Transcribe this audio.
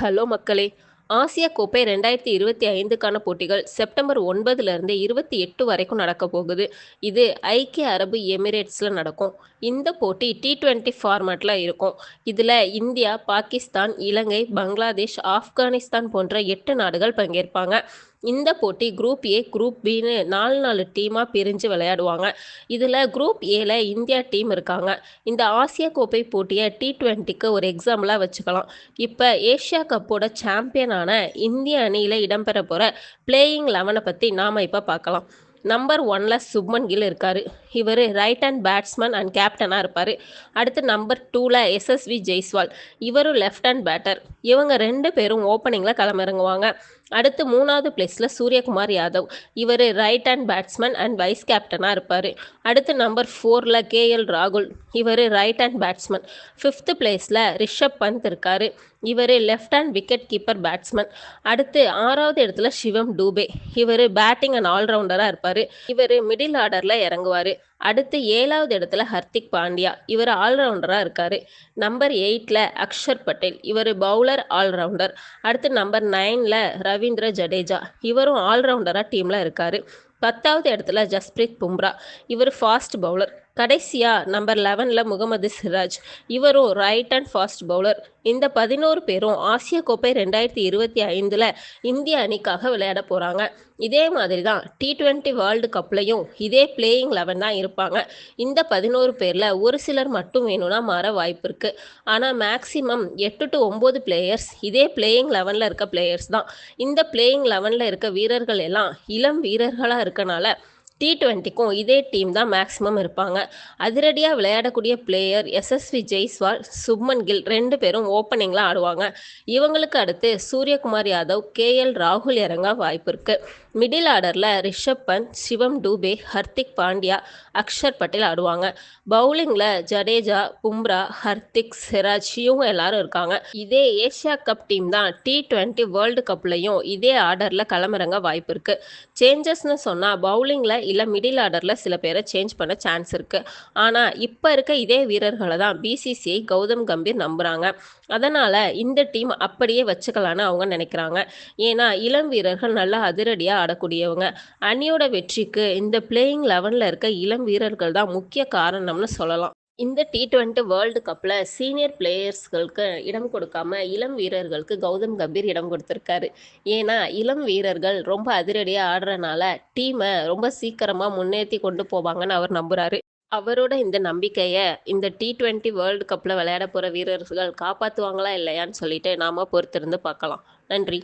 Hello மக்களே. Asia கோப்பை ரெண்டாயிரத்தி இருபத்தி ஐந்துக்கான போட்டிகள் செப்டம்பர் ஒன்பதுலேருந்து இருபத்தி எட்டு வரைக்கும் நடக்க போகுது. இது ஐக்கிய அரபு எமிரேட்ஸில் நடக்கும். இந்த போட்டி டி ட்வெண்ட்டி ஃபார்மேட்டில் இருக்கும். இதில் இந்தியா பாகிஸ்தான் இலங்கை பங்களாதேஷ் ஆப்கானிஸ்தான் போன்ற எட்டு நாடுகள் பங்கேற்பாங்க. இந்த போட்டி குரூப் ஏ குரூப் பின்னு நாலு நாலு டீமாக பிரிஞ்சு விளையாடுவாங்க. இதில் குரூப் ஏல இந்தியா டீம் இருக்காங்க. இந்த ஆசிய கோப்பை போட்டியை டி ட்வெண்ட்டிக்கு ஒரு எக்ஸாம்பிளாக வச்சுக்கலாம். இப்போ ஏஷியா கப்போட சாம்பியனான இந்திய அணியில் இடம்பெற போகிற பிளேயிங் லெவனை பற்றி நாம் இப்போ பார்க்கலாம். நம்பர் ஒனில் சுப்மன் கில் இருக்கார். இவர் ரைட் ஹேண்ட் பேட்ஸ்மேன் அண்ட் கேப்டனாக இருப்பார். அடுத்து நம்பர் டூவில் எஸ்எஸ்வி ஜெய்ஸ்வால் இவரும் லெஃப்ட் ஹேண்ட் பேட்டர் இவங்க ரெண்டு பேரும் ஓப்பனிங்கில் களமிறங்குவாங்க. அடுத்து மூணாவது பிளேஸில் சூரியகுமார் யாதவ். இவர் right hand batsman and vice கேப்டனாக இருப்பார். அடுத்து நம்பர் ஃபோரில் கேஎல் ராகுல் இவர் ரைட் ஹேண்ட் பேட்ஸ்மேன் ஃபிஃப்த்து பிளேஸில் ரிஷப் பந்த் இருக்கார். இவர் left hand wicket keeper batsman அடுத்து ஆறாவது இடத்துல சிவம் டூபே. இவர் பேட்டிங் அண்ட் ஆல்ரவுண்டராக இருப்பார். இவர் மிடில் ஆர்டரில் இறங்குவார். அடுத்து ஏழாவது இடத்துல ஹர்திக் பாண்டியா. இவர் ஆல்ரவுண்டராக இருக்கார். நம்பர் எயிட்டில் அக்ஷர் பட்டேல். இவர் பவுலர் ஆல்ரவுண்டர் அடுத்து நம்பர் நைனில் ரவீந்திர ஜடேஜா. இவரும் ஆல்ரவுண்டராக டீமில் இருக்கார். பத்தாவது இடத்துல ஜஸ்பிரீத் பும்ரா. இவர் ஃபாஸ்ட் பவுலர் கடைசியாக நம்பர் லெவனில் முகமது சிராஜ். இவரும் ரைட் அண்ட் ஃபாஸ்ட் பவுலர் இந்த பதினோரு பேரும் ஆசிய கோப்பை ரெண்டாயிரத்தி இருபத்தி ஐந்தில் இந்திய அணிக்காக விளையாட போகிறாங்க இதே மாதிரி தான் டி ட்வெண்ட்டி வேர்ல்டு கப்லையும் இதே பிளேயிங் லெவன் தான் இருப்பாங்க. இந்த பதினோரு பேரில் ஒரு சிலர் மட்டும் வேணும்னா மாற வாய்ப்பு இருக்குது ஆனால் மேக்ஸிமம் எட்டு டு ஒம்பது பிளேயர்ஸ் இதே பிளேயிங் லெவனில் இருக்க பிளேயர்ஸ் தான். இந்த பிளேயிங் லெவனில் இருக்க வீரர்கள் எல்லாம் இளம் வீரர்களாக இருக்கனால டி ட்வெண்ட்டிக்கும் இதே டீம் தான் மேக்ஸிமம் இருப்பாங்க. அதிரடியாக விளையாடக்கூடிய பிளேயர் எஸ்எஸ்வி ஜெய்ஸ்வால் சுப்மன் கில் ரெண்டு பேரும் ஓப்பனிங்கில் ஆடுவாங்க. இவங்களுக்கு அடுத்து சூரியகுமார் யாதவ் கேஎல் ராகுல் இறங்க வாய்ப்பு இருக்குது மிடில் ஆர்டரில் ரிஷப் பந்த் சிவம் டூபே ஹர்திக் பாண்டியா அக்ஷர் பட்டேல் ஆடுவாங்க. பவுலிங்கில் ஜடேஜா பும்ரா ஹர்திக் சிராஜ் இவங்க எல்லாரும் இருக்காங்க. இதே ஏஷியா கப் டீம் தான் டி ட்வெண்ட்டி வேர்ல்டு கப்லையும் இதே ஆர்டரில் களமிறங்க வாய்ப்பு இருக்குது சேஞ்சஸ்னு சொன்னால் பவுலிங்கில் இல்லை மிடில் ஆர்டரில் சில பேரை சேஞ்ச் பண்ண சான்ஸ் இருக்குது ஆனால் இப்போ இருக்க இதே வீரர்களை தான் பிசிசிஐ கௌதம் கம்பீர் நம்புகிறாங்க அதனால் இந்த டீம் அப்படியே வச்சுக்கலான்னு அவங்க நினைக்கிறாங்க. ஏன்னா இளம் வீரர்கள் நல்லா அதிரடியாக ஆடக்கூடியவங்க. அணியோட வெற்றிக்கு இந்த பிளேயிங் லெவனில் இருக்க இளம் வீரர்கள் தான் முக்கிய காரணம்னு சொல்லலாம். இந்த டி ட்வெண்ட்டி வேர்ல்டு கப்பில் சீனியர் பிளேயர்ஸ்களுக்கு இடம் கொடுக்காம இளம் வீரர்களுக்கு கௌதம் கம்பீர் இடம் கொடுத்துருக்காரு. ஏன்னா இளம் வீரர்கள் ரொம்ப அதிரடியாக ஆடுறனால டீமை ரொம்ப சீக்கிரமாக முன்னேற்றி கொண்டு போவாங்கன்னு அவர் நம்புகிறாரு அவரோட இந்த நம்பிக்கையை இந்த டி ட்வெண்ட்டி வேர்ல்டு கப்பில் விளையாட போகிற வீரர்கள் காப்பாற்றுவாங்களா இல்லையான்னு சொல்லிட்டு நாம் பொறுத்திருந்து பார்க்கலாம். நன்றி.